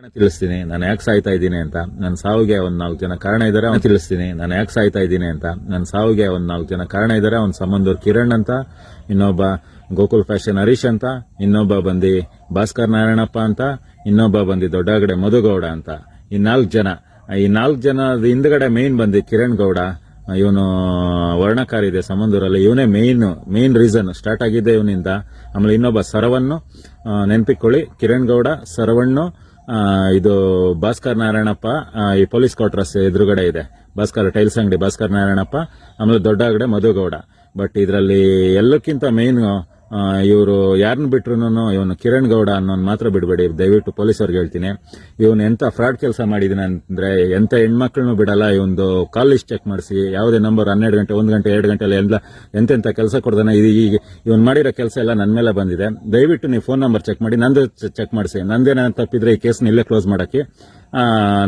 ಕಾರಣ ತಿಳಿಸ್ತೀನಿ. ನಾನು ಯಾಕೆ ಸಾಯ್ತಾ ಇದ್ದೀನಿ ಅಂತ. ನನ್ನ ಸಾವಿಗೆ ಒಂದ್ ನಾಲ್ಕು ಜನ ಕಾರಣ ಇದ್ದಾರೆ ಅವ್ನು ತಿಳಿಸ್ತೀನಿ. ನಾನು ಯಾಕೆ ಸಾಯ್ತಾ ಇದ್ದೀನಿ ಅಂತ. ನನ್ನ ಸಾವಿಗೆ ಒಂದ್ ನಾಲ್ಕು ಜನ ಕಾರಣ ಇದ್ದಾರೆ ಅವ್ನ ಸಂಬಂಧವ್ರು ಕಿರಣ್ ಅಂತ ಇನ್ನೊಬ್ಬ ಗೋಕುಲ್ ಫ್ಯಾಷನ್ ಹರೀಶ್ ಅಂತ ಇನ್ನೊಬ್ಬ ಬಂದು ಭಾಸ್ಕರ್ ನಾರಾಯಣಪ್ಪ ಅಂತ ಇನ್ನೊಬ್ಬ ಬಂದು ದೊಡ್ಡಗಡೆ ಮಧುಗೌಡ ಅಂತ. ಈ ನಾಲ್ಕು ಜನ ಈ ನಾಲ್ಕು ಜನ ಹಿಂದ್ಗಡೆ ಮೇನ್ ಬಂದು ಕಿರಣ್ ಗೌಡ ಇವನು ವರ್ಣಕಾರ ಇದೆ ಸಂಬಂಧರಲ್ಲಿ. ಇವನೇ ಮೇನ್ ಮೇನ್ ರೀಸನ್ ಸ್ಟಾರ್ಟ್ ಆಗಿದೆ ಇವನಿಂದ. ಆಮೇಲೆ ಇನ್ನೊಬ್ಬ ಸರವನ್ನು ನೆನಪಿಕೊಳ್ಳಿ. ಕಿರಣ್ ಗೌಡ ಸರವಣ್ಣು ಆ, ಇದು ಭಾಸ್ಕರ್ ನಾರಾಯಣಪ್ಪ ಈ ಪೊಲೀಸ್ ಕ್ವಾರ್ಟರ್ಸ್ ಎದುರುಗಡೆ ಇದೆ. ಭಾಸ್ಕರ್ ಟೈಲ್ಸ್ ಅಂಗಡಿ ಭಾಸ್ಕರ್ ನಾರಾಯಣಪ್ಪ, ಆಮೇಲೆ ದೊಡ್ಡ ಅಂಗಡಿ ಮಧುಗೌಡ. ಬಟ್ ಇದರಲ್ಲಿ ಎಲ್ಲಕ್ಕಿಂತ ಮೇನ್ ಇವರು ಯಾರನ್ನ ಬಿಟ್ರು ಇವನು ಕಿರಣ್ ಗೌಡ ಅನ್ನೋನ್ ಮಾತ್ರ ಬಿಡಬೇಡಿ. ದಯವಿಟ್ಟು ಪೊಲೀಸವ್ರಿಗೆ ಹೇಳ್ತೀನಿ. ಇವನು ಎಂತ ಫ್ರಾಡ್ ಕೆಲಸ ಮಾಡಿದೀನಿ ಅಂದ್ರೆ ಎಂತ ಹೆಣ್ಮಕ್ಳನ್ನು ಬಿಡಲ್ಲ. ಇವೊಂದು ಕಾಲ್ ಲಿಸ್ಟ್ ಚೆಕ್ ಮಾಡಿಸಿ, ಯಾವುದೇ ನಂಬರ್ ಹನ್ನೆರಡು ಗಂಟೆ, ಒಂದು ಗಂಟೆ, ಎರಡು ಗಂಟೆ ಎಲ್ಲ ಎಂತೆಂತ ಕೆಲಸ ಕೊಡ್ದಾನೆ, ಇದು ಈಗ ಇವನು ಮಾಡಿರೋ ಕೆಲಸ ಎಲ್ಲ ನನ್ನ ಮೇಲೆ ಬಂದಿದೆ. ದಯವಿಟ್ಟು ನೀವು ಫೋನ್ ನಂಬರ್ ಚೆಕ್ ಮಾಡಿ, ನಂದು ಚೆಕ್ ಮಾಡಿಸಿ. ನಂದೇನ ತಪ್ಪಿದ್ರೆ ಈ ಕೇಸ್ನ ಇಲ್ಲೇ ಕ್ಲೋಸ್ ಮಾಡೋಕ್ಕೆ.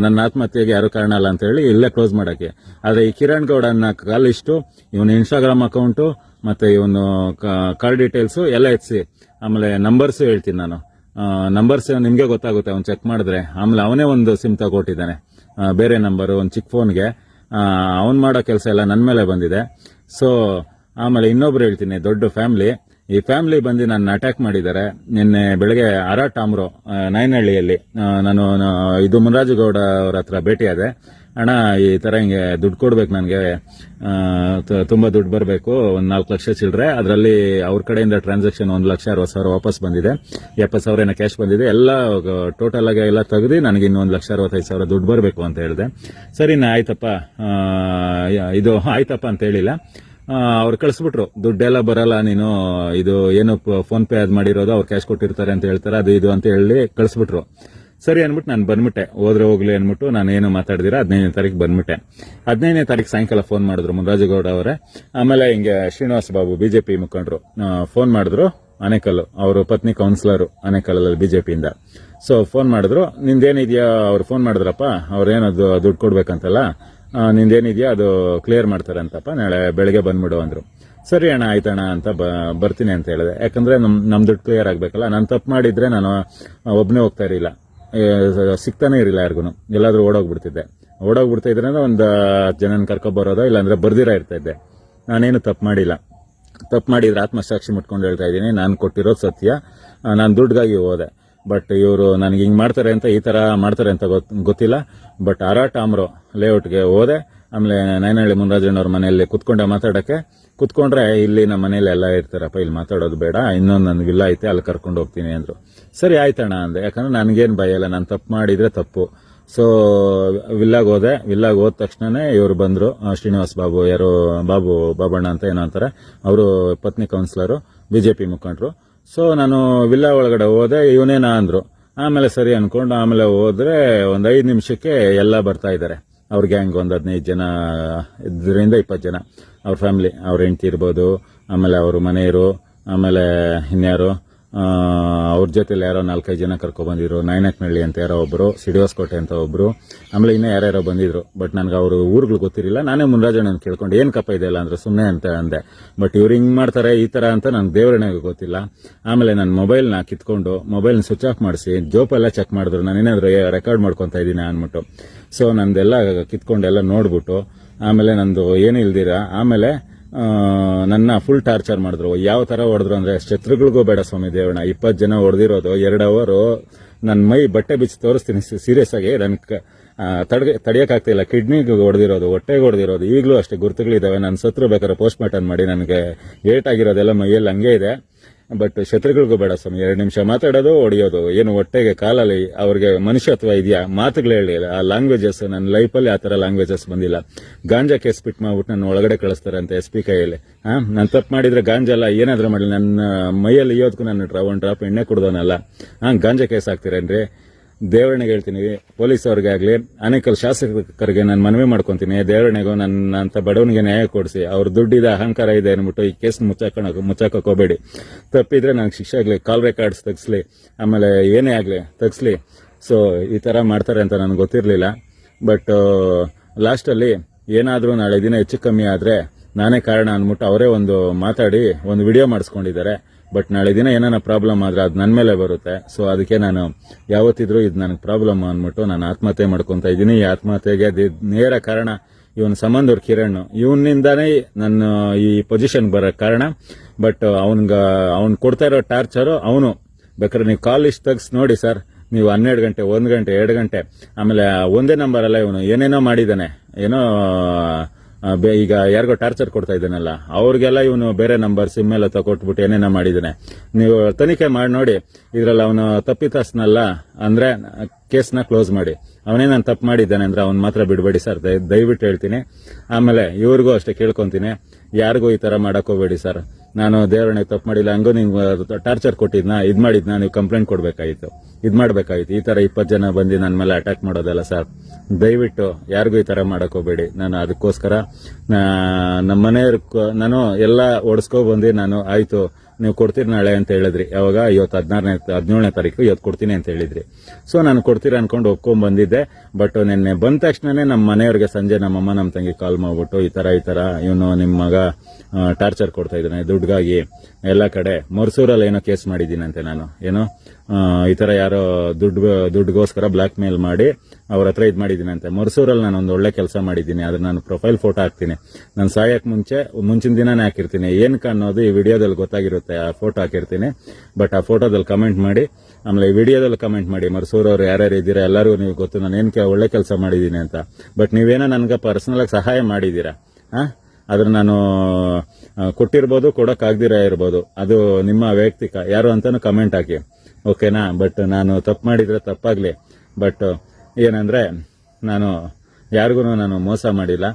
ನನ್ನ ಆತ್ಮಹತ್ಯೆಗೆ ಯಾರು ಕಾರಣ ಅಲ್ಲ ಅಂತ ಹೇಳಿ ಇಲ್ಲೇ ಕ್ಲೋಸ್ ಮಾಡೋಕ್ಕೆ. ಆದ್ರೆ ಈ ಕಿರಣ್ ಗೌಡನ ಕಾಲ್ ಇಷ್ಟು ಇವನ್ ಇನ್ಸ್ಟಾಗ್ರಾಮ್ ಅಕೌಂಟು ಮತ್ತೆ ಇವನು ಕಾರ್ ಡೀಟೇಲ್ಸ್ ಎಲ್ಲ ಎತ್ಸಿ, ಆಮೇಲೆ ನಂಬರ್ಸ್ ಹೇಳ್ತೀನಿ ನಾನು. ನಂಬರ್ಸ್ ನಿಮಗೆ ಗೊತ್ತಾಗುತ್ತೆ, ಅವ್ನು ಚೆಕ್ ಮಾಡಿದ್ರೆ. ಆಮೇಲೆ ಅವನೇ ಒಂದು ಸಿಮ್ ತಗೊಟ್ಟಿದ್ದಾನೆ. ಬೇರೆ ನಂಬರ್ ಒಂದು ಚಿಕ್ಕ ಫೋನ್ಗೆ ಅವ್ನು ಮಾಡೋ ಕೆಲಸ ಎಲ್ಲ ನನ್ನ ಮೇಲೆ ಬಂದಿದೆ. ಸೊ ಆಮೇಲೆ ಇನ್ನೊಬ್ರು ಹೇಳ್ತೀನಿ, ದೊಡ್ಡ ಫ್ಯಾಮಿಲಿ ಈ ಫ್ಯಾಮಿಲಿ ಬಂದು ನನ್ನ ಅಟ್ಯಾಕ್ ಮಾಡಿದ್ದಾರೆ. ನಿನ್ನೆ ಬೆಳಗ್ಗೆ ಅರಾ ಟಾಮ್ರೋ ನಾಯನಹಳ್ಳಿಯಲ್ಲಿ ನಾನು ಇದು ಮುನರಾಜಗೌಡ ಅವ್ರ ಹತ್ರ ಭೇಟಿಯಾದೆ ಅಣ್ಣ, ಈ ಥರ ಹಿಂಗೆ ದುಡ್ಡು ಕೊಡ್ಬೇಕು ನನಗೆ. ತುಂಬಾ ದುಡ್ಡು ಬರಬೇಕು, ಒಂದ್ ನಾಲ್ಕು ಲಕ್ಷ ಚಿಲ್ಲರೆ ಅದರಲ್ಲಿ ಅವ್ರ ಕಡೆಯಿಂದ ಟ್ರಾನ್ಸಾಕ್ಷನ್ ಒಂದ್ ಲಕ್ಷ ಅರವತ್ತು ಸಾವಿರ ವಾಪಸ್ ಬಂದಿದೆ. ಎಪ್ಪತ್ತು ಸಾವಿರ ಏನೋ ಕ್ಯಾಶ್ ಬಂದಿದೆ. ಎಲ್ಲ ಟೋಟಲ್ ಆಗಿ ಎಲ್ಲ ತೆಗೆದು ನನಗೆ ಇನ್ನೊಂದು ಲಕ್ಷ ಅರವತ್ತೈದು ಸಾವಿರ ದುಡ್ಡು ಬರಬೇಕು ಅಂತ ಹೇಳಿದೆ. ಸರಿ ನಾ ಆಯ್ತಪ್ಪ. ಇದು ಆಯ್ತಪ್ಪ ಅಂತ ಹೇಳಿಲ್ಲ. ಅವ್ರು ಕಳಿಸ್ಬಿಟ್ರು. ದುಡ್ಡೆಲ್ಲ ಬರಲ್ಲ ನೀನು, ಇದು ಏನು ಫೋನ್ ಪೇ ಅದ್ ಮಾಡಿರೋದು, ಅವ್ರು ಕ್ಯಾಶ್ ಕೊಟ್ಟಿರ್ತಾರೆ ಅಂತ ಹೇಳ್ತಾರೆ, ಅದು ಇದು ಅಂತ ಹೇಳಿ ಕಳಿಸ್ಬಿಟ್ರು. ಸರಿ ಅನ್ಬಿಟ್ಟು ನಾನು ಬಂದ್ಬಿಟ್ಟೆ. ಹೋದ್ರೆ ಹೋಗ್ಲಿ ಅನ್ಬಿಟ್ಟು ನಾನು ಏನು ಮಾತಾಡಿದಿರ, ಹದಿನೈದನೇ ತಾರೀಕು ಬಂದ್ಬಿಟ್ಟೆ. ಹದಿನೈದನೇ ತಾರೀಕು ಸಾಯಂಕಾಲ ಫೋನ್ ಮಾಡಿದ್ರು ಮುನರಾಜಗೌಡ ಅವರೇ. ಆಮೇಲೆ ಹಿಂಗೆ ಶ್ರೀನಿವಾಸ ಬಾಬು ಬಿಜೆಪಿ ಮುಖಂಡರು ಫೋನ್ ಮಾಡಿದ್ರು ಆನೇಕಲ್ಲು. ಅವರು ಪತ್ನಿ ಕೌನ್ಸಿಲರ್ ಜೆ ಬಿಜೆಪಿಯಿಂದ. ಸೊ ಫೋನ್ ಮಾಡಿದ್ರು, ನಿಂದೇನಿದೆಯಾ? ಅವ್ರು ಫೋನ್ ಮಾಡಿದ್ರಪ್ಪ, ಅವ್ರೇನದು ದುಡ್ಡು ಕೊಡ್ಬೇಕಂತಲ್ಲ ನಿಂದೇನಿದೆಯಾ? ಅದು ಕ್ಲಿಯರ್ ಮಾಡ್ತಾರೆ ಅಂತಪ್ಪ ನಾಳೆ ಬೆಳಗ್ಗೆ ಬಂದ್ಬಿಡು ಅಂದ್ರು. ಸರಿ ಅಣ್ಣ, ಆಯ್ತಣ್ಣ ಅಂತ ಬರ್ತೀನಿ ಅಂತ ಹೇಳಿದೆ. ಯಾಕಂದ್ರೆ ನಮ್ ನಮ್ ದುಡ್ಡು ಕ್ಲಿಯರ್ ಆಗಬೇಕಲ್ಲ. ನಾನು ತಪ್ಪು ಮಾಡಿದ್ರೆ ನಾನು ಒಬ್ಬನೇ ಹೋಗ್ತಾ ಇರಲಿಲ್ಲ. ಸಿಗ್ತಾನೆ ಇರಲಿಲ್ಲ ಯಾರಿಗೂ ಎಲ್ಲಾದರೂ ಓಡೋಗ್ಬಿಡ್ತಿದ್ದೆ. ಓಡೋಗ್ಬಿಡ್ತಾ ಇದ್ರೆ ಒಂದು ಜನನ ಕರ್ಕೊಬರೋದ, ಇಲ್ಲಾಂದ್ರೆ ಬರ್ದಿರ ಇರ್ತಾ ಇದ್ದೆ. ನಾನೇನು ತಪ್ಪು ಮಾಡಿಲ್ಲ. ತಪ್ಪು ಮಾಡಿದ್ರೆ ಆತ್ಮಸಾಕ್ಷಿ ಮುಟ್ಕೊಂಡು ಹೇಳ್ತಾ ಇದ್ದೀನಿ, ನಾನು ಕೊಟ್ಟಿರೋದು ಸತ್ಯ. ನಾನು ದುಡ್ಡಿಗಾಗಿ ಹೋದೆ. ಬಟ್ ಇವರು ನನಗೆ ಹಿಂಗೆ ಮಾಡ್ತಾರೆ ಅಂತ ಈ ಥರ ಮಾಡ್ತಾರೆ ಅಂತ ಗೊತ್- ಗೊತ್ತಿಲ್ಲ. ಬಟ್ ಅರಾಟ್ ಆಮ್ರೋ ಲೇಔಟ್ಗೆ ಹೋದೆ. ಆಮೇಲೆ ನೈನಹಳ್ಳಿ ಮುನರಾಜಣ್ಣವ್ರ ಮನೆಯಲ್ಲಿ ಕುತ್ಕೊಂಡೆ ಮಾತಾಡಕ್ಕೆ. ಕುತ್ಕೊಂಡ್ರೆ ಇಲ್ಲಿ ನಮ್ಮ ಮನೇಲಿ ಎಲ್ಲ ಇರ್ತಾರಪ್ಪ, ಇಲ್ಲಿ ಮಾತಾಡೋದು ಬೇಡ, ಇನ್ನೊಂದು ನನ್ನ ಇಲ್ಲ ಐತೆ, ಅಲ್ಲಿ ಕರ್ಕೊಂಡು ಹೋಗ್ತೀನಿ ಅಂದರು. ಸರಿ, ಆಯ್ತಣ್ಣ ಅಂದೆ. ಯಾಕಂದ್ರೆ ನನಗೇನು ಭಯ ಇಲ್ಲ, ನಾನು ತಪ್ಪು ಮಾಡಿದರೆ ತಪ್ಪು. ಸೊ ವಿಲ್ಲಾಗ ಹೋದೆ. ವಿಲ್ಲಾಗ ಹೋದ ತಕ್ಷಣನೇ ಇವರು ಬಂದರು. ಶ್ರೀನಿವಾಸ್ ಬಾಬು, ಯಾರು, ಬಾಬು, ಬಾಬಣ್ಣ ಅಂತ ಏನೋ ಅಂತಾರೆ. ಅವರು ಪತ್ನಿ ಕೌನ್ಸಿಲರು ಬಿಜೆಪಿ ಮುಖಂಡರು. ಸೊ ನಾನು ವಿಲ್ಲಾ ಒಳಗಡೆ ಹೋದೆ, ಇವನೇನ ಅಂದರು. ಆಮೇಲೆ ಸರಿ ಅಂದ್ಕೊಂಡು ಆಮೇಲೆ ಹೋದ್ರೆ ಒಂದು ಐದು ನಿಮಿಷಕ್ಕೆ ಎಲ್ಲ ಬರ್ತಾ ಇದ್ದಾರೆ ಅವ್ರ ಗ್ಯಾಂಗ್ ಒಂದು ಹದಿನೈದು ಜನ, ಇದರಿಂದ ಇಪ್ಪತ್ತು ಜನ. ಅವ್ರ ಫ್ಯಾಮಿಲಿ ಅವ್ರ ಹೆಂಡತಿ ಇರ್ಬೋದು, ಆಮೇಲೆ ಅವ್ರ ಮನೆಯವರು, ಆಮೇಲೆ ಇನ್ಯಾರು ಅವ್ರ ಜೊತೆಲಿ ಯಾರೋ ನಾಲ್ಕೈದು ಜನ ಕರ್ಕೊ ಬಂದಿದ್ರು. ನಾಯನಕ್ನಹಳ್ಳಿ ಅಂತ ಯಾರೋ ಒಬ್ಬರು ಸಿಡಿವಾಸ್ಕೋಟೆ ಅಂತ ಒಬ್ಬರು ಆಮೇಲೆ ಇನ್ನೂ ಯಾರ್ಯಾರೋ ಬಂದಿದ್ರು. ಬಟ್ ನನಗೆ ಅವರು ಊರುಗಳು ಗೊತ್ತಿರಲಿಲ್ಲ. ನಾನೇ ಮುನ್ರಾಜಣ್ಣನ ಕೇಳ್ಕೊಂಡು. ಏನ್ ಕಪ್ಪ ಇದೆಯಲ್ಲ ಅಂದ್ರೆ ಸುಮ್ಮನೆ ಅಂತ ಅಂದೆ. ಬಟ್ ಇವ್ರು ಹಿಂಗೆ ಮಾಡ್ತಾರೆ, ಈ ತರ ಅಂತ ನನಗೆ ದೇವರಣ್ಣಗೆ ಗೊತ್ತಿಲ್ಲ. ಆಮೇಲೆ ನನ್ನ ಮೊಬೈಲ್ನ ಕಿತ್ಕೊಂಡು ಮೊಬೈಲ್ ಸ್ವಿಚ್ ಆಫ್ ಮಾಡಿಸಿ ಜೋಪೆಲ್ಲ ಚೆಕ್ ಮಾಡಿದ್ರು. ನಾನು ಏನಾದರೂ ರೆಕಾರ್ಡ್ ಮಾಡ್ಕೊತಾ ಇದ್ದೀನಿ ಅಂದ್ಬಿಟ್ಟು. ಸೊ ನಂದೆಲ್ಲ ಕಿತ್ಕೊಂಡೆಲ್ಲ ನೋಡ್ಬಿಟ್ಟು ಆಮೇಲೆ ನಂದು ಏನು ಇಲ್ದಿರ? ಆಮೇಲೆ ನನ್ನ ಫುಲ್ ಟಾರ್ಚರ್ ಮಾಡಿದ್ರು. ಯಾವ ತರ ಹೊಡೆದ್ರು ಅಂದ್ರೆ, ಶತ್ರುಗಳಿಗೂ ಬೇಡ ಸ್ವಾಮಿ ದೇವಣ್ಣ. ಇಪ್ಪತ್ತು ಜನ ಹೊಡೆದಿರೋದು, ಎರಡು ಅವರು ನನ್ನ ಮೈ ಬಟ್ಟೆ ಬಿಚ್ಚಿ ತೋರಿಸ್ತೀನಿ ಸೀರಿಯಸ್ ಆಗಿ. ನನ್ ತಡೆಗೆ ತಡೆಯೋಕ್ಕಾಗ್ತಿಲ್ಲ ಕಿಡ್ನಿಗೆ ಹೊಡೆದಿರೋದು, ಹೊಟ್ಟೆಗೆ ಹೊಡೆದಿರೋದು. ಈಗಲೂ ಅಷ್ಟೇ ಗುರುತುಗಳಿದಾವೆ ನಾನು ಸತ್ರು ಬೇಕಾದ್ರೆ ಪೋಸ್ಟ್ ಮಾರ್ಟಮ್ ಮಾಡಿ. ನನಗೆ ಏಟಾಗಿರೋದೆಲ್ಲ ಮೈಯಲ್ಲಿ ಹಂಗೆ ಇದೆ. ಬಟ್ ಶತ್ರುಗಳಿಗೂ ಬೇಡ ಸ್ವಾಮಿ. ಎರಡು ನಿಮಿಷ ಮಾತಾಡೋದು, ಹೊಡೆಯೋದು. ಏನು ಹೊಟ್ಟೆಗೆ, ಕಾಲಲ್ಲಿ ಅವ್ರಿಗೆ ಮನುಷ್ಯತ್ವ ಇದೆಯಾ? ಮಾತುಗಳು ಹೇಳಿಲ್ಲ ಆ ಲ್ಯಾಂಗ್ವೇಜಸ್ ನನ್ನ ಲೈಫಲ್ಲಿ ಆ ಥರ ಲ್ಯಾಂಗ್ವೇಜಸ್ ಬಂದಿಲ್ಲ. ಗಾಂಜಾ ಕೇಸ್ ಬಿಟ್ ಮಾಡ್ಬಿಟ್ಟು ನನ್ನ ಒಳಗಡೆ ಕಳಿಸ್ತಾರೆ ಅಂತ ಎಸ್ ಪಿ ಕೈಯಲ್ಲಿ. ಹಾಂ? ನಾನು ತಪ್ಪು ಮಾಡಿದ್ರೆ ಗಾಂಜಾ ಅಲ್ಲ ಏನಾದ್ರೂ ಮಾಡಲಿ. ನನ್ನ ಮೈಯಲ್ಲಿ ಇಯೋದಕ್ಕೂ ನಾನು ಒಂದು ಡ್ರಾಪ್ ಎಣ್ಣೆ ಕುಡ್ದೋನಲ್ಲ ಹಾಂ, ಗಾಂಜಾ ಕೇಸ್ ಹಾಕ್ತೀರೇನ್ರಿ? ದೇವರಣಿಗೆ ಹೇಳ್ತೀನಿ ಪೊಲೀಸ್ ಆಗಲಿ ಅನೇಕ ಶಾಸಕರಿಗೆ ನಾನು ಮನವಿ ಮಾಡ್ಕೊತೀನಿ ದೇವರಣಿಗೂ ನನ್ನ ಅಂತ ಬಡವನಿಗೆ ನ್ಯಾಯ ಕೊಡಿಸಿ, ಅವ್ರ ದುಡ್ಡಿದ ಅಹಂಕಾರ ಇದೆ ಅನ್ಬಿಟ್ಟು ಈ ಕೇಸ್ ಮುಚ್ಚಾಕ ಮುಚ್ಚಾಕಕ್ ಹೋಗಬೇಡಿ. ತಪ್ಪಿದ್ರೆ ನನಗೆ ಶಿಕ್ಷೆ ಆಗಲಿ, ಕಾಲ್ ರೆಕಾರ್ಡ್ಸ್ ತೆಗೆಸ್ಲಿ, ಆಮೇಲೆ ಏನೇ ಆಗಲಿ ತೆಗಿಸ್ಲಿ. ಸೊ ಈ ಥರ ಮಾಡ್ತಾರೆ ಅಂತ ನನಗೆ ಗೊತ್ತಿರಲಿಲ್ಲ. ಬಟ್ ಲಾಸ್ಟಲ್ಲಿ ಏನಾದರೂ ನಾಳೆ ದಿನ ಹೆಚ್ಚು ಕಮ್ಮಿ ಆದರೆ ನಾನೇ ಕಾರಣ ಅಂದ್ಬಿಟ್ಟು ಅವರೇ ಒಂದು ಮಾತಾಡಿ, ಒಂದು ವಿಡಿಯೋ ಮಾಡಿಸ್ಕೊಂಡಿದ್ದಾರೆ. ಬಟ್ ನಾಳೆ ದಿನ ಏನಾನ ಪ್ರಾಬ್ಲಮ್ ಆದ್ರೆ ಅದು ನನ್ನ ಮೇಲೆ ಬರುತ್ತೆ. ಸೊ ಅದಕ್ಕೆ ನಾನು ಯಾವತ್ತಿದ್ರೂ ಇದು ನನಗೆ ಪ್ರಾಬ್ಲಮ್ ಅಂದ್ಬಿಟ್ಟು ನಾನು ಆತ್ಮಹತ್ಯೆ ಮಾಡ್ಕೊಂತ ಇದ್ದೀನಿ. ಈ ಆತ್ಮಹತ್ಯೆಗೆ ನೇರ ಕಾರಣ ಇವನ್ ಸಂಬಂಧವ್ರ ಕಿರಣ್. ಇವನಿಂದಾನೇ ನನ್ನ ಈ ಪೊಸಿಷನ್ ಬರೋ ಕಾರಣ. ಬಟ್ ಅವನ್ಗ, ಅವ್ನ್ ಕೊಡ್ತಾ ಇರೋ ಟಾರ್ಚರ್ ಅವನು. ಬೇಕಾದ್ರೆ ನೀವು ಕಾಲ್ ಇಷ್ಟು ತೆಗ್ಸ್ ನೋಡಿ ಸರ್ ನೀವು ಹನ್ನೆರಡು ಗಂಟೆ, ಒಂದು ಗಂಟೆ, ಎರಡು ಗಂಟೆ. ಆಮೇಲೆ ಒಂದೇ ನಂಬರ್ ಅಲ್ಲ ಇವನು ಏನೇನೋ ಮಾಡಿದ್ದಾನೆ. ಏನೋ ಈಗ ಯಾರಿಗೋ ಟಾರ್ಚರ್ ಕೊಡ್ತಾ ಇದ್ದಾನಲ್ಲ, ಅವ್ರಿಗೆಲ್ಲ ಇವನು ಬೇರೆ ನಂಬರ್, ಸಿಮ್ ಎಲ್ಲ ತಗೊಟ್ಬಿಟ್ಟು ಏನೇನೋ ಮಾಡಿದ್ದಾನೆ ನೀವು ತನಿಖೆ ಮಾಡಿ, ನೋಡಿ, ಇದ್ರಲ್ಲಿ ಅವನು ತಪ್ಪಿತಸ್ನಲ್ಲ ಅಂದ್ರೆ ಕೇಸ್ನ ಕ್ಲೋಸ್ ಮಾಡಿ. ಅವನೇ ನಾನು ತಪ್ಪು ಮಾಡಿದ್ದಾನೆ ಅಂದ್ರೆ ಅವ್ನು ಮಾತ್ರ ಬಿಡಬೇಡಿ ಸರ್, ದಯ- ದಯವಿಟ್ಟು ಹೇಳ್ತೀನಿ. ಆಮೇಲೆ ಇವ್ರಿಗೂ ಅಷ್ಟೇ ಕೇಳ್ಕೊಂತೀನಿ. ಯಾರಿಗೂ ಈ ತರ ಮಾಡಕ್ ಹೋಗ್ಬೇಡಿ ಸರ್. ನಾನು ದೇವರಣೆ ತಪ್ಪು ಮಾಡಿಲ್ಲ, ಹಂಗೂ ನೀವು ಟಾರ್ಚರ್ ಕೊಟ್ಟಿದ್ನಾ? ಇದು ಮಾಡಿದ್ನಾ? ನೀವು ಕಂಪ್ಲೇಂಟ್ ಕೊಡಬೇಕಾಗಿತ್ತು ಇದು ಮಾಡಬೇಕಾಗಿತ್ತು ಈ ತರ ಇಪ್ಪತ್ತು ಜನ ಬಂದು ನನ್ನ ಮೇಲೆ ಅಟ್ಯಾಕ್ ಮಾಡೋದಲ್ಲ ಸರ್ ದಯವಿಟ್ಟು ಯಾರಿಗೂ ಈ ತರ ಮಾಡಕೋಬೇಡಿ ನಾನು ಅದಕ್ಕೋಸ್ಕರ ನಮ್ಮ ಮನೆಯವ್ರ ನಾನು ಎಲ್ಲ ಓಡಿಸ್ಕೊ ಬಂದು ನಾನು ಆಯ್ತು. ನೀವು ಕೊಡ್ತೀರಿ ನಾಳೆ ಅಂತ ಹೇಳಿದ್ರಿ. ಯಾವಾಗ? ಇವತ್ತು ಹದಿನಾರನೇ ಹದಿನೇಳನೇ ತಾರೀಕು ಇವತ್ತು ಕೊಡ್ತೀನಿ ಅಂತ ಹೇಳಿದ್ರಿ. ಸೊ ನಾನು ಕೊಡ್ತೀರಾ ಅನ್ಕೊಂಡು ಒಪ್ಕೊಂಡ್ ಬಂದಿದ್ದೆ. ಬಟ್ ನಿನ್ನೆ ಬಂದ ತಕ್ಷಣನೇ ನಮ್ಮ ಮನೆಯವ್ರಿಗೆ ಸಂಜೆ ನಮ್ಮಮ್ಮ ನಮ್ಮ ತಂಗಿ ಕಾಲ್ ಮಾಡ್ಬಿಟ್ಟು, ಈ ತರ ಈ ತರ, ಇವನು ನಿಮ್ಮ ಮಗ ಟಾರ್ಚರ್ ಕೊಡ್ತಾ ಇದ್ದಾನೆ ದುಡ್ಗಾಗಿ ಎಲ್ಲ ಕಡೆ. ಮರ್ಸೂರಲ್ಲಿ ಏನೋ ಕೇಸ್ ಮಾಡಿದ್ದೀನಂತೆ ನಾನು. ಏನೋ ಈ ತರ ಯಾರೋ ದುಡ್ಡು, ದುಡ್ಡುಗೋಸ್ಕರ ಬ್ಲ್ಯಾಕ್ ಮೇಲ್ ಮಾಡಿ ಅವ್ರ ಹತ್ರ ಇದು ಮಾಡಿದ್ದೀನಂತೆ. ಮರ್ಸೂರಲ್ಲಿ ನಾನು ಒಂದು ಒಳ್ಳೆ ಕೆಲಸ ಮಾಡಿದ್ದೀನಿ. ಅದ್ರ ನಾನು ಪ್ರೊಫೈಲ್ ಫೋಟೋ ಹಾಕ್ತೀನಿ. ನಾನು ಸಾಯೋಕ್ಕೆ ಮುಂಚೆ, ಮುಂಚಿನ ದಿನನೇ ಹಾಕಿರ್ತೀನಿ. ಏನಕ್ಕೆ ಅನ್ನೋದು ಈ ವಿಡಿಯೋದಲ್ಲಿ ಗೊತ್ತಾಗಿರುತ್ತೆ. ಆ ಫೋಟೋ ಹಾಕಿರ್ತೀನಿ. ಬಟ್ ಆ ಫೋಟೋದಲ್ಲಿ ಕಮೆಂಟ್ ಮಾಡಿ, ಆಮೇಲೆ ಈ ವಿಡಿಯೋದಲ್ಲಿ ಕಮೆಂಟ್ ಮಾಡಿ, ಮೈಸೂರವ್ರು ಅವ್ರು ಯಾರ್ಯಾರು ಇದ್ದೀರಾ, ಎಲ್ಲರಿಗೂ ನೀವು ಗೊತ್ತು. ನಾನು ಏನಕ್ಕೆ ಒಳ್ಳೆ ಕೆಲಸ ಮಾಡಿದ್ದೀನಿ ಅಂತ. ಬಟ್ ನೀವೇನೋ ನನಗೆ ಪರ್ಸ್ನಲಾಗಿ ಸಹಾಯ ಮಾಡಿದ್ದೀರಾ? ಹಾಂ ಆದರೆ ನಾನು ಕೊಟ್ಟಿರ್ಬೋದು ಕೊಡೋಕ್ಕಾಗ್ದಿರ ಇರ್ಬೋದು. ಅದು ನಿಮ್ಮ ವೈಯಕ್ತಿಕ. ಯಾರು ಅಂತಲೂ ಕಮೆಂಟ್ ಹಾಕಿ. ಓಕೆನಾ? ಬಟ್ ನಾನು ತಪ್ಪು ಮಾಡಿದರೆ ತಪ್ಪಾಗಲಿ. ಬಟ್ ಏನಂದ್ರೆ, ನಾನು ಯಾರಿಗೂ ನಾನು ಮೋಸ ಮಾಡಿಲ್ಲ.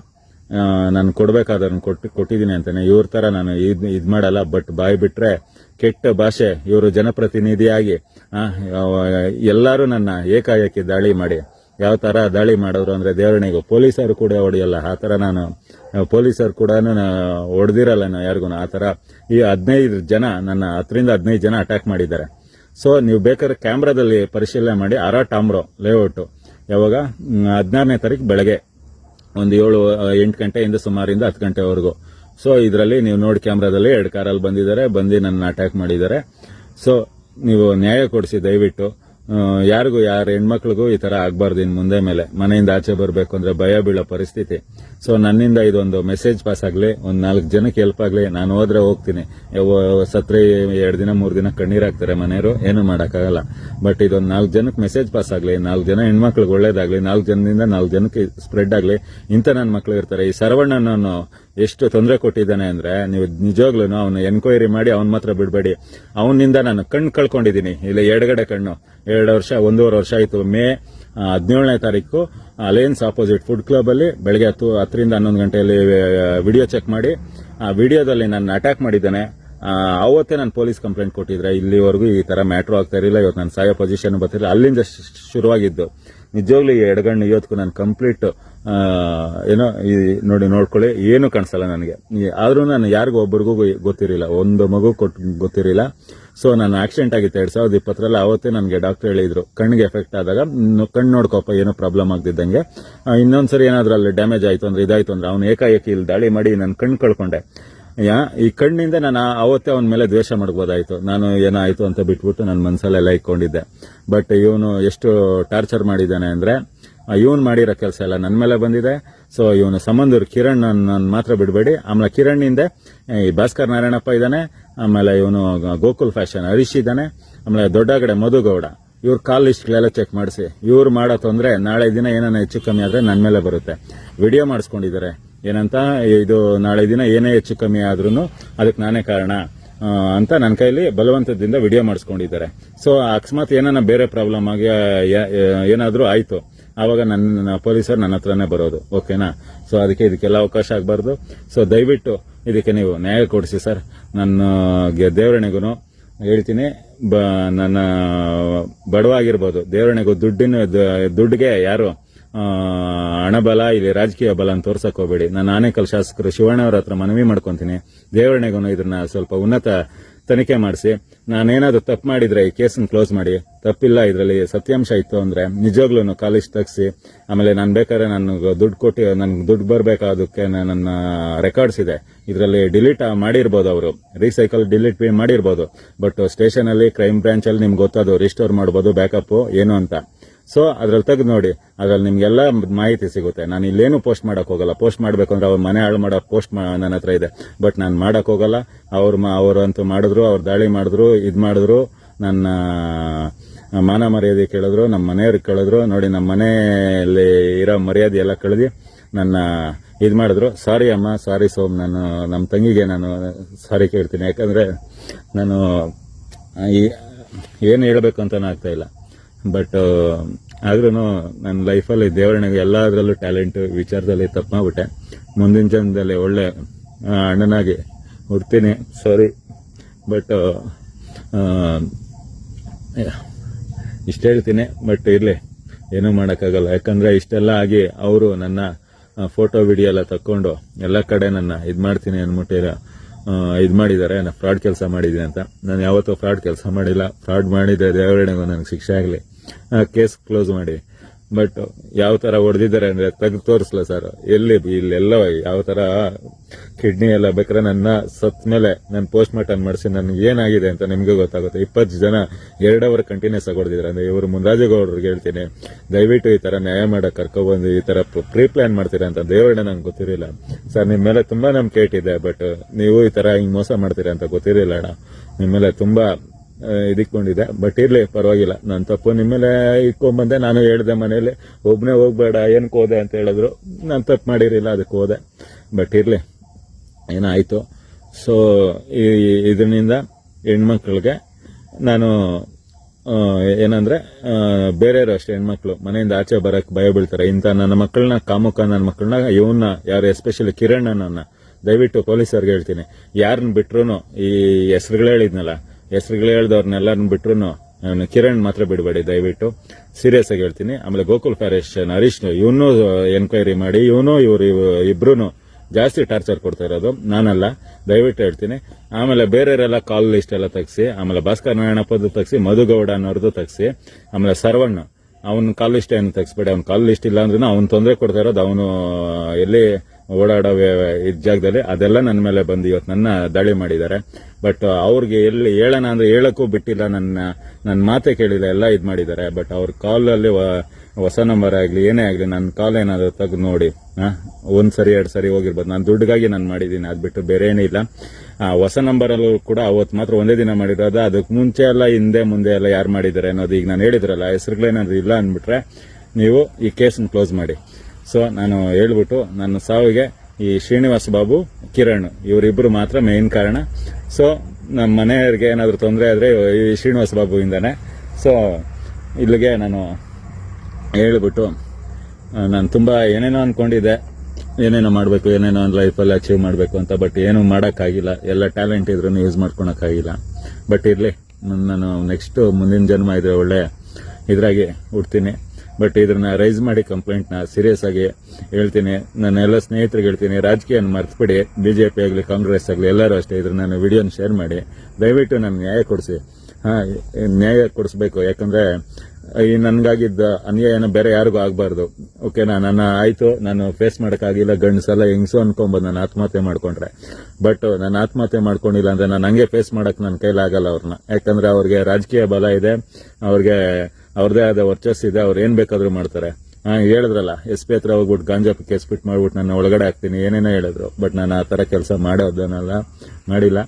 ನಾನು ಕೊಡ್ಬೇಕಾದವ್ರನ್ನ ಕೊಟ್ಟು ಕೊಟ್ಟಿದ್ದೀನಿ ಅಂತಾನೆ. ಇವ್ರ ಥರ ನಾನು ಇದು ಇದು ಮಾಡಲ್ಲ, ಬಟ್ ಬಾಯಿ ಬಿಟ್ಟರೆ ಕೆಟ್ಟ ಭಾಷೆ, ಇವರು ಜನಪ್ರತಿನಿಧಿಯಾಗಿ ಎಲ್ಲರೂ ನನ್ನ ಏಕಾಏಕಿ ದಾಳಿ ಮಾಡಿ, ಯಾವ ಥರ ದಾಳಿ ಮಾಡೋರು ಅಂದ್ರೆ ದೇವರಣಿಗೂ ಪೊಲೀಸರು ಕೂಡ ಹೊಡೆಯಲ್ಲ, ಆ ಥರ ನಾನು ಪೊಲೀಸರು ಕೂಡ ಹೊಡೆದಿರಲ್ಲ ನಾನು ಯಾರಿಗೂ, ಆ ಥರ ಈ ಹದಿನೈದು ಜನ, ನನ್ನ ಹತ್ತರಿಂದ ಹದಿನೈದು ಜನ ಅಟ್ಯಾಕ್ ಮಾಡಿದ್ದಾರೆ. ಸೊ ನೀವು ಬೇಕಾದ್ರೆ ಕ್ಯಾಮ್ರಾದಲ್ಲಿ ಪರಿಶೀಲನೆ ಮಾಡಿ ಅರಾ ಟಾಮ್ರೋ ಲೇಔಟ್ ಯಾವಾಗ? ಹದಿನಾರನೇ ತಾರೀಕು ಬೆಳಗ್ಗೆ. ಒಂದು ಏಳು ಎಂಟು ಗಂಟೆಯಿಂದ ಸುಮಾರಿಂದ ಹತ್ತು ಗಂಟೆವರೆಗೂ. ಸೊ ಇದರಲ್ಲಿ ನೀವು ನೋಡಿ ಕ್ಯಾಮ್ರಾದಲ್ಲಿ ಎರಡು ಕಾರಲ್ಲಿ ಬಂದಿದ್ದಾರೆ, ಬಂದು ನನ್ನ ಅಟ್ಯಾಕ್ ಮಾಡಿದ್ದಾರೆ. ಸೊ ನೀವು ನ್ಯಾಯ ಕೊಡಿಸಿ ದಯವಿಟ್ಟು ಯಾರಿಗೂ, ಯಾರ ಹೆಣ್ಮಕ್ಳಿಗೂ ಈ ತರ ಆಗ್ಬಾರ್ದು ಇನ್ ಮುಂದೆ ಮೇಲೆ. ಮನೆಯಿಂದ ಆಚೆ ಬರಬೇಕು ಅಂದ್ರೆ ಭಯ ಬೀಳೋ ಪರಿಸ್ಥಿತಿ. ಸೊ ನನ್ನಿಂದ ಇದೊಂದು ಮೆಸೇಜ್ ಪಾಸ್ ಆಗ್ಲಿ, ಒಂದ್ ನಾಲ್ಕು ಜನಕ್ಕೆ ಹೆಲ್ಪ್ ಆಗ್ಲಿ, ನಾನು ಹೋದ್ರೆ ಹೋಗ್ತೀನಿ. ಸತ್ರೆ, ಎರಡು ದಿನ, ಮೂರು ದಿನ ಕಣ್ಣೀರಾಗ್ತಾರೆ ಮನೆಯವರು, ಏನು ಮಾಡೋಕ್ಕಾಗಲ್ಲ. ಬಟ್ ಇದೊಂದು ನಾಲ್ಕು ಜನಕ್ಕೆ ಮೆಸೇಜ್ ಪಾಸ್ ಆಗ್ಲಿ, ನಾಲ್ಕು ಜನ ಹೆಣ್ಮಕ್ಳಿಗೆ ಒಳ್ಳೇದಾಗ್ಲಿ, ನಾಲ್ಕು ಜನದಿಂದ ನಾಲ್ಕು ಜನಕ್ಕೆ ಸ್ಪ್ರೆಡ್ ಆಗ್ಲಿ, ಇಂಥ ನನ್ನ ಮಕ್ಳು ಇರ್ತಾರೆ. ಈ ಸರ್ವಣ್ಣನನ್ನು ಎಷ್ಟು ತೊಂದರೆ ಕೊಟ್ಟಿದ್ದಾನೆ ಅಂದ್ರೆ, ನೀವು ನಿಜವಾಗ್ಲೂ ಅವನು ಎನ್ಕ್ವೈರಿ ಮಾಡಿ ಅವನ್ ಮಾತ್ರ ಬಿಡಬೇಡಿ. ಅವನಿಂದ ನಾನು ಕಣ್ಣು ಕಳ್ಕೊಂಡಿದ್ದೀನಿ. ಇಲ್ಲ ಎರಡುಗಡೆ ಕಣ್ಣು. ಎರಡು ವರ್ಷ, ಒಂದೂವರೆ ವರ್ಷ ಆಯಿತು. ಮೇ ಹದಿನೇಳನೇ ತಾರೀಕು ಅಲಯನ್ಸ್ ಆಪೋಸಿಟ್ ಫುಡ್ ಕ್ಲಬ್ ಅಲ್ಲಿ ಬೆಳಗ್ಗೆ ಹತ್ತು, ಹತ್ತರಿಂದ ಹನ್ನೊಂದು ಗಂಟೆಯಲ್ಲಿ ವಿಡಿಯೋ ಚೆಕ್ ಮಾಡಿ, ಆ ವಿಡಿಯೋದಲ್ಲಿ ನಾನು ಅಟ್ಯಾಕ್ ಮಾಡಿದ್ದೇನೆ. ಅವತ್ತೇ ನಾನು ಪೊಲೀಸ್ ಕಂಪ್ಲೇಂಟ್ ಕೊಟ್ಟಿದ್ರೆ ಇಲ್ಲಿವರೆಗೂ ಈ ತರ ಮ್ಯಾಟ್ರ್ ಆಗ್ತಾ ಇರಲಿಲ್ಲ. ಇವತ್ತು ನಾನು ಸಾಯೋ ಪೊಸಿಷನ್ ಬರ್ತಿಲ್ಲ ಅಲ್ಲಿಂದ ಶುರುವಾಗಿದ್ದು. ನಿಜವಾಗ್ಲೂ ಈ ಎಡಗಣ್ಣು ಇವತ್ತಿಗೂ ನಾನು ಕಂಪ್ಲೀಟ್ ಏನೋ ಈ ನೋಡಿ ನೋಡ್ಕೊಳ್ಳಿ, ಏನು ಕಾಣಿಸಲ್ಲ ನನಗೆ. ಆದರೂ ನಾನು ಯಾರಿಗೂ ಒಬ್ಬರಿಗೂ ಗೊತ್ತಿರಲಿಲ್ಲ. ಒಂದು ಮಗು ಕೊಟ್ಟು ಗೊತ್ತಿರಲಿಲ್ಲ. ಸೊ ನಾನು ಆಕ್ಸಿಡೆಂಟ್ ಆಗಿತ್ತು ಎರಡು ಸಾವಿರದ ಇಪ್ಪತ್ತರಲ್ಲಿ, ಅವತ್ತೇ ನನಗೆ ಡಾಕ್ಟರ್ ಹೇಳಿದ್ರು. ಕಣ್ಣಿಗೆ ಎಫೆಕ್ಟ್ ಆದಾಗ ಕಣ್ಣು ನೋಡ್ಕೊಪ್ಪ, ಏನೋ ಪ್ರಾಬ್ಲಮ್ ಆಗ್ತಿದ್ದಂಗೆ. ಇನ್ನೊಂದ್ಸರಿ ಏನಾದ್ರೂ ಅಲ್ಲಿ ಡ್ಯಾಮೇಜ್ ಆಯ್ತು ಅಂದ್ರೆ, ಇದಾಯ್ತು ಅಂದ್ರೆ, ಅವ್ನು ಏಕಾಏಕಿ ಇಲ್ಲಿ ದಾಳಿ ಮಾಡಿ ನನ್ನ ಕಣ್ಣು ಕಳ್ಕೊಂಡೆ. ಯಾ, ಈ ಕಣ್ಣಿಂದ ನಾನು ಅವತ್ತೇ ಅವನ ಮೇಲೆ ದ್ವೇಷ ಮಾಡ್ಬೋದಾಯ್ತು. ನಾನು ಏನಾಯ್ತು ಅಂತ ಬಿಟ್ಬಿಟ್ಟು ನನ್ನ ಮನಸ್ಸಲ್ಲೆಲ್ಲ ಇಟ್ಕೊಂಡಿದ್ದೆ. ಬಟ್ ಇವನು ಎಷ್ಟು ಟಾರ್ಚರ್ ಮಾಡಿದ್ದಾನೆ ಅಂದ್ರೆ, ಇವನು ಮಾಡಿರೋ ಕೆಲಸ ಎಲ್ಲ ನನ್ನ ಮೇಲೆ ಬಂದಿದೆ. ಸೊ ಇವನು ಸಂಬಂಧರು ಕಿರಣ್ ನನ್ನ ಮಾತ್ರ ಬಿಡಬೇಡಿ. ಆಮೇಲೆ ಕಿರಣ್ಣಿಂದ ಈ ಭಾಸ್ಕರ್ ನಾರಾಯಣಪ್ಪ ಇದ್ದಾನೆ. ಆಮೇಲೆ ಇವನು ಗೋಕುಲ್ ಫ್ಯಾಷನ್ ಹರೀಶ್ ಇದ್ದಾನೆ. ಆಮೇಲೆ ದೊಡ್ಡಗಡೆ ಮಧುಗೌಡ. ಇವ್ರ ಕಾಲ್ ಲಿಸ್ಟ್ಗಳೆಲ್ಲ ಚೆಕ್ ಮಾಡಿಸಿ. ಇವ್ರು ಮಾಡೋ ತೊಂದರೆ ನಾಳೆ ದಿನ ಏನಾನ ಹೆಚ್ಚು ಕಮ್ಮಿ ಆದ್ರೆ ನನ್ನ ಮೇಲೆ ಬರುತ್ತೆ. ವಿಡಿಯೋ ಮಾಡಿಸ್ಕೊಂಡಿದ್ದಾರೆ. ಏನಂತ, ಇದು ನಾಳೆ ದಿನ ಏನೇ ಹೆಚ್ಚು ಕಮ್ಮಿ ಆದ್ರೂ ಅದಕ್ಕೆ ನಾನೇ ಕಾರಣ ಅಂತ ನನ್ನ ಕೈಲಿ ಬಲವಂತದಿಂದ ವಿಡಿಯೋ ಮಾಡಿಸ್ಕೊಂಡಿದ್ದಾರೆ. ಸೊ ಅಕಸ್ಮಾತ್ ಏನಾನ ಬೇರೆ ಪ್ರಾಬ್ಲಮ್ ಆಗಿ ಏನಾದರೂ ಆಯಿತು, ಆವಾಗ ನನ್ನ ಪೊಲೀಸರು ನನ್ನ ಹತ್ರನೇ ಬರೋದು, ಓಕೆನಾ? ಸೊ ಅದಕ್ಕೆ ಇದಕ್ಕೆಲ್ಲ ಅವಕಾಶ ಆಗಬಾರ್ದು. ಸೊ ದಯವಿಟ್ಟು ಇದಕ್ಕೆ ನೀವು ನ್ಯಾಯ ಕೊಡಿಸಿ, ಸರ್. ನನ್ನ ದೇವರಣೆಗೂ ಹೇಳ್ತೀನಿ, ಬ, ನನ್ನ, ಬಡವಾಗಿರ್ಬೋದು. ದೇವರಣೆಗೂ ದುಡ್ಡಿನ ದುಡ್ಡಿಗೆ ಯಾರು ಹಣಬಲ ಇಲ್ಲಿ ರಾಜಕೀಯ ಬಲ ಅಂತ ತೋರ್ಸಕ್ ಹೋಗ್ಬೇಡಿ. ನಾನು ಆನೇಕಲ್ ಶಾಸಕರು, ಶಿವಣ್ಣ ಅವ್ರ ಹತ್ರ ಮನವಿ ಮಾಡ್ಕೊಂತೀನಿ. ದೇವರಣೆಗೂ ಇದನ್ನ ಸ್ವಲ್ಪ ಉನ್ನತ ತನಿಖೆ ಮಾಡಿಸಿ. ನಾನೇನಾದ್ರೂ ತಪ್ಪು ಮಾಡಿದ್ರೆ ಈ ಕೇಸನ್ನು ಕ್ಲೋಸ್ ಮಾಡಿ. ತಪ್ಪಿಲ್ಲ ಇದರಲ್ಲಿ ಸತ್ಯಾಂಶ ಇತ್ತು ಅಂದ್ರೆ ನಿಜವಾಗ್ಲೂ ಕಾಲೇಜ್ ತಗ್ಸಿ. ಆಮೇಲೆ ನಾನು ಬೇಕಾದ್ರೆ ನಾನು ದುಡ್ಡು ಕೊಟ್ಟು, ನನ್ಗೆ ದುಡ್ಡು ಬರಬೇಕಾದಕ್ಕೆ ನನ್ನ ರೆಕಾರ್ಡ್ಸ್ ಇದೆ. ಇದರಲ್ಲಿ ಡಿಲೀಟ್ ಮಾಡಿರ್ಬೋದು ಅವರು. ರೀಸೈಕಲ್ ಡಿಲೀಟ್ ಮಾಡಿರ್ಬೋದು. ಬಟ್ ಸ್ಟೇಷನ್ ಅಲ್ಲಿ ಕ್ರೈಮ್ ಬ್ರಾಂಚಲ್ಲಿ ನಿಮ್ಗೆ ಗೊತ್ತಾದ್ರು ರಿಸ್ಟೋರ್ ಮಾಡ್ಬೋದು ಬ್ಯಾಕಪ್ ಏನು ಅಂತ. ಸೊ ಅದ್ರಲ್ಲಿ ತೆಗೆದು ನೋಡಿ. ಅದ್ರಲ್ಲಿ ನಿಮ್ಗೆಲ್ಲ ಮಾಹಿತಿ ಸಿಗುತ್ತೆ. ನಾನು ಇಲ್ಲೇನು ಪೋಸ್ಟ್ ಮಾಡಕ್ ಹೋಗಲ್ಲ. ಪೋಸ್ಟ್ ಮಾಡ್ಬೇಕಂದ್ರೆ ಅವ್ರ ಮನೆ ಹಾಳು ಮಾಡೋ ಪೋಸ್ಟ್ ನನ್ನ ಹತ್ರ ಇದೆ. ಬಟ್ ನಾನು ಮಾಡಕ್ ಹೋಗಲ್ಲ. ಅವ್ರು ಅಂತೂ ಮಾಡಿದ್ರು, ಅವ್ರು ದಾಳಿ ಮಾಡಿದ್ರು, ಇದು ಮಾಡಿದ್ರು. ನನ್ನ ಮಾನ ಮರ್ಯಾದೆ ಕೇಳಿದ್ರು ನಮ್ಮ ಮನೆಯವ್ರಿಗೆ ಕೇಳಿದ್ರು. ನೋಡಿ ನಮ್ಮ ಮನೆಯಲ್ಲಿ ಇರೋ ಮರ್ಯಾದೆ ಎಲ್ಲ ಕಳೆದು ನನ್ನ ಇದು ಮಾಡಿದ್ರು. ಸಾರಿ ಅಮ್ಮ ಸಾರಿ ಸೋಮ್ ನಾನು ನಮ್ಮ ತಂಗಿಗೆ ನಾನು ಸಾರಿ ಕೇಳ್ತೀನಿ. ಯಾಕಂದ್ರೆ ನಾನು ಏನು ಹೇಳಬೇಕು ಅಂತ ಆಗ್ತಾ ಇಲ್ಲ. ಬಟ್ ಆದ್ರೂ ನನ್ನ ಲೈಫಲ್ಲಿ ದೇವರನಿಗೆ ಎಲ್ಲದರಲ್ಲೂ ಟ್ಯಾಲೆಂಟ್ ವಿಚಾರದಲ್ಲಿ ತಪ್ಪು ಮಾಡ್ಬಿಟ್ಟೆ ಮುಂದಿನ ಜನದಲ್ಲಿ ಒಳ್ಳೆ ಅಣ್ಣನಾಗಿ ಹುಡ್ತೀನಿ. ಸಾರಿ ಬಟ್ ಇಷ್ಟ ಹೇಳ್ತೀನಿ. ಬಟ್ ಇರಲಿ ಏನೂ ಮಾಡೋಕ್ಕಾಗಲ್ಲ. ಯಾಕಂದರೆ ಇಷ್ಟೆಲ್ಲ ಆಗಿ ಅವರು ನನ್ನ ಫೋಟೋ ವಿಡಿಯೋ ಎಲ್ಲ ತಕ್ಕೊಂಡು ಎಲ್ಲ ಕಡೆ ನನ್ನ ಇದು ಮಾಡ್ತೀನಿ ಅಂದ್ಬಿಟ್ಟು ಇದು ಮಾಡಿದ್ದಾರೆ. ನಾನು ಫ್ರಾಡ್ ಕೆಲಸ ಮಾಡಿದ್ದೀನಿ ಅಂತ. ನಾನು ಯಾವತ್ತೂ ಫ್ರಾಡ್ ಕೆಲಸ ಮಾಡಿಲ್ಲ. ಫ್ರಾಡ್ ಮಾಡಿದ್ದೆ ದೇವರಣೆಗೂ ನನಗೆ ಶಿಕ್ಷೆ ಆಗಲಿ. ಕೇಸ್ ಕ್ಲೋಸ್ ಮಾಡಿ. ಬಟ್ ಯಾವ ತರ ಹೊಡೆದಿದ್ದಾರೆ ಅಂದ್ರೆ ತೆಗೆದು ತೋರಿಸ್ಲ ಸರ್ ಎಲ್ಲಿ ಇಲ್ಲೆಲ್ಲ ಯಾವ ತರ ಕಿಡ್ನಿ ಎಲ್ಲ ಬೇಕಾದ್ರೆ ನನ್ನ ಸತ್ ಮೇಲೆ ನಾನು ಪೋಸ್ಟ್ ಮಾರ್ಟಮ್ ಮಾಡಿಸಿ ನನಗೆ ಏನಾಗಿದೆ ಅಂತ ನಿಮಗೆ ಗೊತ್ತಾಗುತ್ತೆ. ಇಪ್ಪತ್ತು ಜನ ಎರಡು ಅವರ್ ಕಂಟಿನ್ಯೂಸ್ ಆಗಿ ಹೊಡೆದಿದ್ದಾರೆ. ಅಂದ್ರೆ ಇವರು ಮುಂದಾಜೇಗೌಡರಿಗೆ ಹೇಳ್ತೀನಿ, ದಯವಿಟ್ಟು ಈ ತರ ನ್ಯಾಯ ಮಾಡಕ್ಕೆ ಕರ್ಕೊಬಂದು ಈ ತರ ಪ್ರೀ ಪ್ಲ್ಯಾನ್ ಮಾಡ್ತೀರಾ ಅಂತ ದೇವರಣ್ಣ ನಂಗೆ ಗೊತ್ತಿರಲಿಲ್ಲ. ಸರ್ ನಿಮ್ಮ ಮೇಲೆ ತುಂಬಾ ನಂಬಿಕೆ ಇಟ್ಟಿದೆ ಬಟ್ ನೀವು ಈ ತರ ಹಿಂಗೆ ಮೋಸ ಮಾಡ್ತೀರಾ ಅಂತ ಗೊತ್ತಿರಲಿಲ್ಲ ಅಣ್ಣ. ನಿಮ್ಮ ಮೇಲೆ ತುಂಬಾ ಇದಿಕ್ಕೊಂಡಿದೆ ಬಟ್ ಇರ್ಲಿ, ಪರವಾಗಿಲ್ಲ. ನಾನು ತಪ್ಪು ನಿಮ್ಮ ಮೇಲೆ ಇಟ್ಕೊಂಡ್ಬಂದೆ, ನಾನು ಹೇಳ್ದೆ ಮನೇಲಿ ಒಬ್ಬನೇ ಹೋಗ್ಬೇಡ ಏನಕ್ಕೆ ಹೋದೆ ಅಂತ ಹೇಳಿದ್ರು. ನಾನು ತಪ್ಪು ಮಾಡಿರಲಿಲ್ಲ, ಅದಕ್ಕೆ ಹೋದೆ. ಬಟ್ ಇರ್ಲಿ, ಏನಾಯ್ತು? ಸೊ ಇದರಿಂದ ಹೆಣ್ಮಕ್ಳಿಗೆ ನಾನು ಏನಂದರೆ ಬೇರೆಯವರು ಅಷ್ಟೇ ಹೆಣ್ಮಕ್ಳು. ಮನೆಯಿಂದ ಆಚೆ ಬರೋಕ್ಕೆ ಭಯ ಬೀಳ್ತಾರೆ. ಇಂಥ ನನ್ನ ಮಕ್ಕಳನ್ನ, ಕಾಮುಕ ನನ್ನ ಮಕ್ಕಳನ್ನ, ಇವನ್ನ, ಯಾರು ಎಸ್ಪೆಷಲಿ ಕಿರಣ್ ನನ್ನ ದಯವಿಟ್ಟು ಪೊಲೀಸರ್ಗೆ ಹೇಳ್ತೀನಿ. ಯಾರನ್ನ ಬಿಟ್ರು ಈ ಹೆಸರುಗಳು ಹೇಳಿದ್ನಲ್ಲ ಹೆಸರುಗಳು ಹೇಳ್ದವ್ರನ್ನೆಲ್ಲರನ್ನ ಬಿಟ್ರು ಕಿರಣ್ ಮಾತ್ರ ಬಿಡಬೇಡಿ, ದಯವಿಟ್ಟು. ಸೀರಿಯಸ್ ಆಗಿ ಹೇಳ್ತೀನಿ. ಆಮೇಲೆ ಗೋಕುಲ್ ಫ್ಯಾರೇಶ್ ಹರೀಶ್ ಇವನು ಎನ್ಕ್ವೈರಿ ಮಾಡಿ, ಇವನು, ಇವರು ಇಬ್ರು ಜಾಸ್ತಿ ಟಾರ್ಚರ್ ಕೊಡ್ತಾ ಇರೋದು. ನಾನಲ್ಲ, ದಯವಿಟ್ಟು ಹೇಳ್ತೀನಿ. ಆಮೇಲೆ ಬೇರೆಯವರೆಲ್ಲ ಕಾಲ್ ಲಿಸ್ಟ್ ಎಲ್ಲ ತೆಗಿಸಿ, ಆಮೇಲೆ ಭಾಸ್ಕರ್ ನಾರಾಯಣಪ್ಪದ್ದು ತೆಗಿಸಿ ಮಧುಗೌಡ ಅನ್ನೋರ್ದು ತೆಗಿಸಿ, ಆಮೇಲೆ ಸರ್ವಣ್ಣ, ಅವನ ಕಾಲ್ ಲಿಸ್ಟ್ ಏನು ತೆಗಿಸ್ಬೇಡಿ, ಅವ್ನ ಕಾಲ್ ಲಿಸ್ಟ್ ಇಲ್ಲ ಅಂದ್ರೆ ಅವ್ನು ತೊಂದರೆ ಕೊಡ್ತಾ ಇರೋದು, ಅವನು ಎಲ್ಲಿ ಓಡಾಡೋ ಇದ್ ಜಾಗದಲ್ಲಿ ಅದೆಲ್ಲ ನನ್ನ ಮೇಲೆ ಬಂದು ಇವತ್ತು ನನ್ನ ದಾಳಿ ಮಾಡಿದ್ದಾರೆ. ಬಟ್ ಅವ್ರಿಗೆ ಎಲ್ಲಿ ಹೇಳೋಣ ಅಂದ್ರೆ ಹೇಳಕ್ಕೂ ಬಿಟ್ಟಿಲ್ಲ, ನನ್ನ ನನ್ನ ಮಾತೆ ಕೇಳಿಲ್ಲ, ಎಲ್ಲ ಇದು ಮಾಡಿದ್ದಾರೆ. ಬಟ್ ಅವ್ರ ಕಾಲಲ್ಲಿ ಹೊಸ ನಂಬರ್ ಆಗಲಿ, ಏನೇ ಆಗಲಿ ನನ್ನ ಕಾಲ್ ಏನಾದರೂ ತೆಗೆದು ನೋಡಿ. ಒಂದು ಸರಿ, ಎರಡು ಸರಿ ಹೋಗಿರ್ಬೋದು. ನಾನು ದುಡ್ಡಿಗಾಗಿ ನಾನು ಮಾಡಿದ್ದೀನಿ, ಅದು ಬಿಟ್ಟು ಬೇರೆ ಏನಿಲ್ಲ ಹೊಸ ನಂಬರಲ್ಲೂ ಕೂಡ ಅವತ್ತು ಮಾತ್ರ ಒಂದೇ ದಿನ ಮಾಡಿರೋದು ಅದಕ್ಕೆ ಮುಂಚೆ ಎಲ್ಲ, ಹಿಂದೆ ಮುಂದೆ ಎಲ್ಲ ಯಾರು ಮಾಡಿದ್ದಾರೆ ಅನ್ನೋದು ಈಗ ನಾನು ಹೇಳಿದ್ರಲ್ಲ, ಹೆಸರುಗಳೇನಾದ್ರು ಇಲ್ಲ ಅಂದ್ಬಿಟ್ರೆ ನೀವು ಈ ಕೇಸನ್ನು ಕ್ಲೋಸ್ ಮಾಡಿ. ಸೊ ನಾನು ಹೇಳ್ಬಿಟ್ಟು ನನ್ನ ಸಾವಿಗೆ ಈ ಶ್ರೀನಿವಾಸ್ ಬಾಬು, ಕಿರಣ್ ಇವರಿಬ್ಬರು ಮಾತ್ರ ಮೇನ್ ಕಾರಣ. ಸೊ ನಮ್ಮ ಮನೆಯವ್ರಿಗೆ ಏನಾದರೂ ತೊಂದರೆ ಆದರೆ ಈ ಶ್ರೀನಿವಾಸ್ ಬಾಬುವಿಂದಾನೆ. ಸೊ ಇಲ್ಲಿಗೆ ನಾನು ಹೇಳ್ಬಿಟ್ಟು ನಾನು ತುಂಬ ಏನೇನೋ ಅನ್ಕೊಂಡಿದ್ದೆ. ಏನೇನೋ ಮಾಡಬೇಕು, ಏನೇನೋ ಒಂದು ಲೈಫಲ್ಲಿ ಅಚೀವ್ ಮಾಡಬೇಕು ಅಂತ ಬಟ್ ಏನೂ ಮಾಡೋಕ್ಕಾಗಿಲ್ಲ. ಎಲ್ಲ ಟ್ಯಾಲೆಂಟ್ ಇದ್ರೂ ಯೂಸ್ ಮಾಡ್ಕೊಳಕ್ಕಾಗಿಲ್ಲ. ಬಟ್ ಇರಲಿ, ನಾನು ನೆಕ್ಸ್ಟು ಮುಂದಿನ ಜನ್ಮ ಇದ್ರೆ ಒಳ್ಳೆ ಇದ್ರಾಗಿ ಹುಡ್ತೀನಿ ಬಟ್ ಇದನ್ನ ರೈಸ್ ಮಾಡಿ ಕಂಪ್ಲೇಂಟ್ನ ಸೀರಿಯಸ್ ಆಗಿ ಹೇಳ್ತೀನಿ. ನನ್ನ ಎಲ್ಲ ಸ್ನೇಹಿತರಿಗೆ ಹೇಳ್ತೀನಿ. ರಾಜಕೀಯ ಮರ್ತ್ಬಿಡಿ. ಬಿಜೆಪಿ ಆಗಲಿ ಕಾಂಗ್ರೆಸ್ ಆಗಲಿ, ಎಲ್ಲರೂ ಅಷ್ಟೇ ಇದ್ರ ನಾನು ವಿಡಿಯೋನ ಶೇರ್ ಮಾಡಿ. ದಯವಿಟ್ಟು ನಾನು ನ್ಯಾಯ ಕೊಡಿಸಿ. ಹಾಂ, ನ್ಯಾಯ ಕೊಡಿಸ್ಬೇಕು. ಯಾಕಂದ್ರೆ, ಈ ನನ್ಗಾಗಿದ್ದ ಅನ್ಯಾಯನ ಬೇರೆ ಯಾರಿಗೂ ಆಗಬಾರ್ದು. ಓಕೆನಾ ನನ್ನ ಆಯ್ತು. ನಾನು ಫೇಸ್ ಮಾಡೋಕ್ಕಾಗಿಲ್ಲ. ಗಂಡಸಲ್ಲ ಹೆಂಗಸು ಅನ್ಕೊಂಬೋದು ನಾನು ಆತ್ಮಹತ್ಯೆ ಮಾಡ್ಕೊಂಡ್ರೆ. ಬಟ್ ನಾನು ಆತ್ಮಹತ್ಯೆ ಮಾಡ್ಕೊಂಡಿಲ್ಲ ಅಂದ್ರೆ ನಾನು ಹಂಗೆ ಫೇಸ್ ಮಾಡೋಕ್ಕೆ ನನ್ನ ಕೈಲಾಗಲ್ಲ ಅವ್ರನ್ನ. ಯಾಕಂದ್ರೆ ಅವ್ರಿಗೆ ರಾಜಕೀಯ ಬಲ ಇದೆ. ಅವ್ರಿಗೆ ಅವ್ರದೇ ಆದ ವರ್ಚಸ್ ಇದೆ, ಅವ್ರು ಏನ್ ಬೇಕಾದ್ರೂ ಮಾಡ್ತಾರೆ. ಹಾಂ, ಹೇಳಿದ್ರಲ್ಲ, ಎಸ್ ಪಿ ಹತ್ರ ಹೋಗ್ಬಿಟ್ಟು ಗಾಂಜಾ ಕೇಸ್ ಬಿಟ್ ಮಾಡ್ಬಿಟ್ಟು ನಾನು ಒಳಗಡೆ ಹಾಕ್ತೀನಿ, ಏನೇನೋ ಹೇಳಿದ್ರು. ಬಟ್ ನಾನು ಆ ತರ ಕೆಲಸ ಮಾಡೋದನ್ನೆಲ್ಲ ಮಾಡಿಲ್ಲ.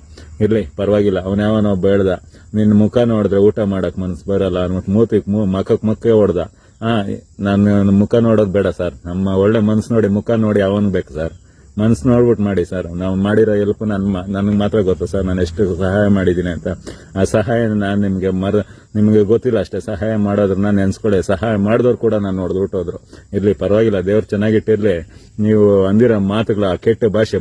ಇರ್ಲಿ, ಪರವಾಗಿಲ್ಲ, ಅವನ ಯಾವನೋ ಬೇಡ್ದ ನಿನ್ನ ಮುಖ ನೋಡಿದ್ರೆ ಊಟ ಮಾಡಕ್ ಮನಸ್ಸು ಬರಲ್ಲ ಅನ್ಬಿಟ್ಟು ಮೂತಿಗೆ ಮೂ ಮಖಕ್ಕೆ ಮುಖಕ್ಕೆ ಹೊಡೆದ. ಹಾಂ, ನಾನು ಮುಖ ನೋಡೋದು ಬೇಡ ಸರ್. ನಮ್ಮ ಒಳ್ಳೆ ಮನಸ್ಸು ನೋಡಿ ಮುಖ ನೋಡಿ ಅವನು ಬೇಕು ಸರ್. ಮನ್ಸು ನೋಡ್ಬಿಟ್ಟು ಮಾಡಿ ಸರ್. ನಾವು ಮಾಡಿರೋ ಎಲ್ಪ್ ನನ್ ನನಗೆ ಮಾತ್ರ ಗೊತ್ತು ಸರ್. ನಾನು ಎಷ್ಟು ಸಹಾಯ ಮಾಡಿದ್ದೀನಿ ಅಂತ. ಆ ಸಹಾಯ ನಾನು ನಿಮಗೆ ಮರ ನಿಮಗೆ ಗೊತ್ತಿಲ್ಲ ಅಷ್ಟೇ. ಸಹಾಯ ಮಾಡೋದ್ರನ್ನ ನೆನ್ಸ್ಕೊಳ್ಳಿ ಸಹಾಯ ಮಾಡಿದವ್ರು ಕೂಡ ನಾನು ನೋಡಿದ್ಬಿಟ್ಟು ಹೋದ್ರು ಇರಲಿ, ಪರವಾಗಿಲ್ಲ. ದೇವ್ರು ಚೆನ್ನಾಗಿಟ್ಟಿರಲಿ. ನೀವು ಅಂದಿರೋ ಮಾತುಗಳ ಆ ಕೆಟ್ಟ ಭಾಷೆ